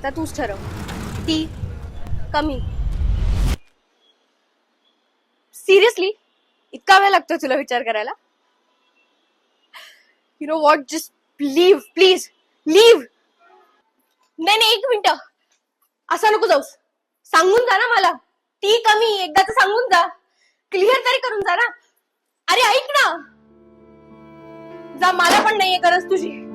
आता तूच ठरव. ती कमी. सिरियसली इतका वेळ लागतो तुला विचार करायला? You know what just leave please leave नाही नाही एक मिनिट. असं नको जाऊस. सांगून जा ना मला. ती कमी एकदाच सांगून जा. क्लिअर तरी करून जा ना. अरे ऐक ना. जा मला पण नाहीये गरज तुझी.